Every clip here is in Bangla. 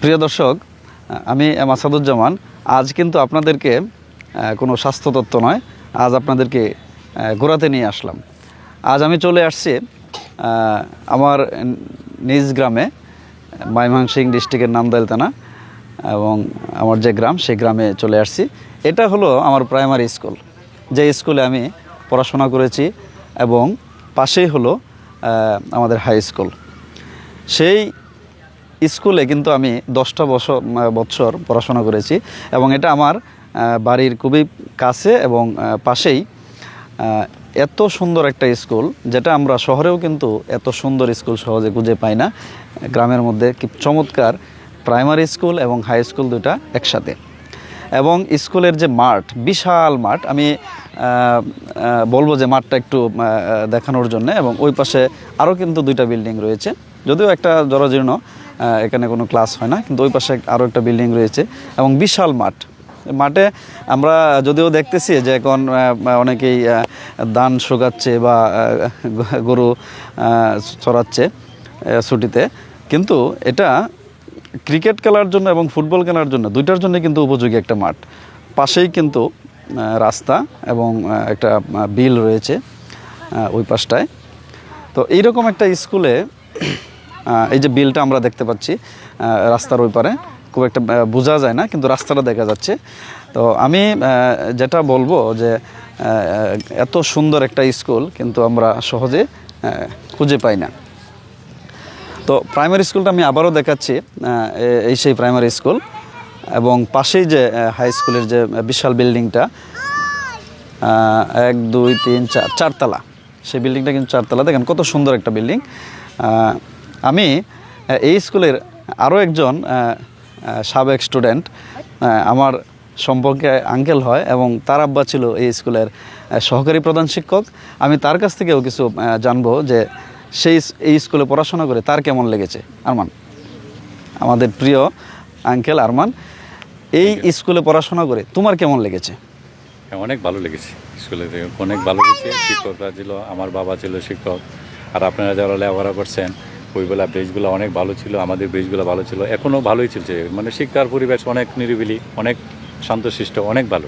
প্রিয় দর্শক আমি এম আসাদুজ্জামান। আজ কিন্তু আপনাদেরকে কোনো স্বাস্থ্য তত্ত্ব নয়, আজ আপনাদেরকে ঘোরাতে নিয়ে আসলাম। আজ আমি চলে আসছি আমার নিজ গ্রামে মাইমাংসিং ডিস্ট্রিক্টের নামদাইল থানা, এবং আমার যে গ্রাম, সেই গ্রামে চলে আসছি। এটা হলো আমার প্রাইমারি স্কুল। যে স্কুলে আমি পড়াশোনা করেছি এবং পাশেই হলো আমাদের হাই স্কুল। সেই স্কুলে কিন্তু আমি দশটা বছর বছর পড়াশোনা করেছি এবং এটা আমার বাড়ির খুবই কাছে এবং পাশেই। এত সুন্দর একটা স্কুল, যেটা আমরা শহরেও কিন্তু এত সুন্দর স্কুল সহজে খুঁজে পাই না। গ্রামের মধ্যে কি চমৎকার প্রাইমারি স্কুল এবং হাই স্কুল দুটা একসাথে। এবং স্কুলের যে মাঠ, বিশাল মাঠ, আমি বলব যে মাঠটা একটু দেখানোর জন্য এবং ওই পাশে আরও কিন্তু দুইটা বিল্ডিং রয়েছে। যদিও একটা জরাজীর্ণ এখানে কোনো ক্লাস হয় না, কিন্তু ওই পাশে আরও একটা বিল্ডিং রয়েছে এবং বিশাল মাঠ। মাঠে আমরা যদিও দেখতেছি যে এখন অনেকেই দান শুকাচ্ছে বা গরু চড়াচ্ছে ছুটিতে। কিন্তু এটা ক্রিকেট খেলার জন্য এবং ফুটবল খেলার জন্য দুইটার জন্য কিন্তু উপযোগী একটা মাঠ। পাশেই কিন্তু রাস্তা এবং একটা বিল রয়েছে ওই পাশটায়। তো এইরকম একটা স্কুলে এই যে বিলটা আমরা দেখতে পাচ্ছি রাস্তার ওই পারে। খুব একটা বোঝা যায় না, কিন্তু রাস্তাটা দেখা যাচ্ছে। তো আমি যেটা বলব যে এত সুন্দর একটা স্কুল কিন্তু আমরা সহজে খুঁজে পাই না। তো প্রাইমারি স্কুলটা আমি আবারও দেখাচ্ছি এই সেই প্রাইমারি স্কুল এবং পাশেই যে হাই স্কুলের যে বিশাল বিল্ডিংটা এক, দুই, তিন, চার, চারতলা। সেই বিল্ডিংটা কিন্তু চারতলা। দেখেন কত সুন্দর একটা বিল্ডিং। আমি এই স্কুলের আরও একজন সাবেক স্টুডেন্ট আমার সম্পর্কে আঙ্কেল হয় এবং তার আব্বা ছিল এই স্কুলের সহকারী প্রধান শিক্ষক। আমি তার কাছ থেকেও কিছু জানব যে সেই এই স্কুলে পড়াশোনা করে তার কেমন লেগেছে। আরমান আমাদের প্রিয় আঙ্কেল আরমান এই স্কুলে পড়াশোনা করে তোমার কেমন লেগেছে? হ্যাঁ, অনেক ভালো লেগেছে স্কুলে অনেক ভালো লেগেছে। শিক্ষকরা ছিল আমার বাবা ছিল শিক্ষক। আর আপনারা যারা লেখাপড়া করছেন ওইবেলা ব্রিজগুলো অনেক ভালো ছিল আমাদের ব্রিজগুলো ভালো ছিল এখনও ভালোই চলছে। মানে শিক্ষার পরিবেশ অনেক নিরিবিলি অনেক শান্তশিষ্ট অনেক ভালো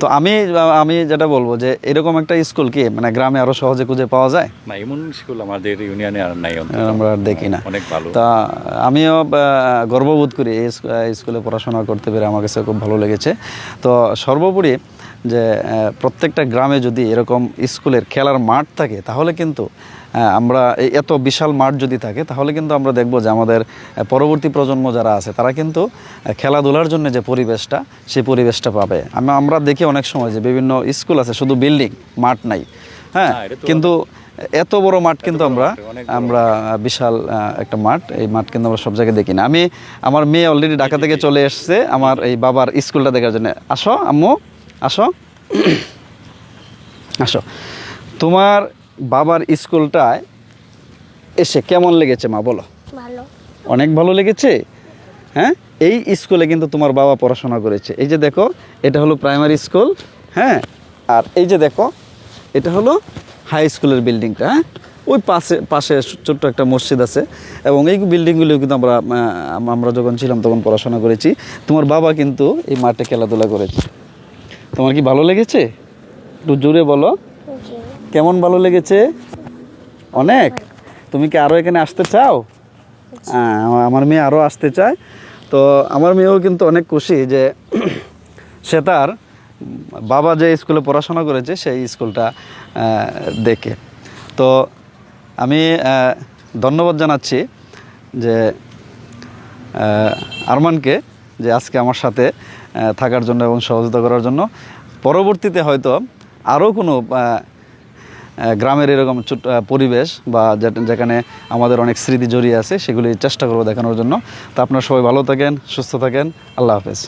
তো আমি আমি যেটা বলব যে এরকম একটা স্কুল কি মানে গ্রামে আরও সহজে খুঁজে পাওয়া যায়? না এমন স্কুল আমাদের ইউনিয়নে আর নাই আমরা দেখি না। অনেক ভালো। তা আমিও গর্ববোধ করি এই স্কুলে পড়াশোনা করতে পেরে আমার কাছে খুব ভালো লেগেছে। তো সর্বোপরি যে প্রত্যেকটা গ্রামে যদি এরকম স্কুলের খেলার মাঠ থাকে তাহলে কিন্তু আমরা এই এত বিশাল মাঠ যদি থাকে তাহলে কিন্তু আমরা দেখব যে আমাদের পরবর্তী প্রজন্ম যারা আছে তারা কিন্তু খেলাধুলার জন্য যে পরিবেশটা সেই পরিবেশটা পাবে। আমরা দেখি অনেক সময় যে বিভিন্ন স্কুল আছে শুধু বিল্ডিং মাঠ নাই। হ্যাঁ কিন্তু এত বড় মাঠ কিন্তু আমরা আমরা বিশাল একটা মাঠ এই মাঠ কিন্তু আমরা সব জায়গায় দেখি না। আমি আমার মেয়ে অলরেডি ঢাকা থেকে চলে এসছে আমার এই বাবার স্কুলটা দেখার জন্য। আসো আম্মু আসো। আসো। তোমার বাবার স্কুলটায় এসে কেমন লেগেছে মা বলো? ভালো। অনেক ভালো লেগেছে? হ্যাঁ? এই স্কুলে কিন্তু তোমার বাবা পড়াশোনা করেছে। এই যে দেখো এটা হলো প্রাইমারি স্কুল হ্যাঁ? আর এই যে দেখো এটা হলো হাই স্কুলের বিল্ডিংটা হ্যাঁ? ওই পাশে পাশে ছোট্ট একটা মসজিদ আছে এবং এই বিল্ডিংগুলো কিন্তু আমরা আমরা যখন ছিলাম তখন পড়াশোনা করেছি। তোমার বাবা কিন্তু এই মাঠে খেলাধুলা করেছে। তোমার কি ভালো লেগেছে? একটু জোরে বলো। কেমন ভালো লেগেছে? অনেক? তুমি কি আরও এখানে আসতে চাও? হ্যাঁ আমার- মেয়ে আরও আসতে চায়। তো আমার মেয়েও কিন্তু অনেক খুশি যে সে তার বাবা যে স্কুলে পড়াশোনা করেছে, সেই স্কুলটা দেখে। তো আমি ধন্যবাদ জানাচ্ছি যে আরমানকে যে আজকে আমার সাথে থাকার জন্য এবং সহযোগিতা করার জন্য। পরবর্তীতে হয়তো আরও কোনো গ্রামের এরকম পরিবেশ বা যেখানে আমাদের অনেক স্মৃতি জড়িয়ে আছে, সেগুলি চেষ্টা করব দেখানোর জন্য। তা আপনারা সবাই ভালো থাকেন, সুস্থ থাকেন, আল্লাহ হাফেজ।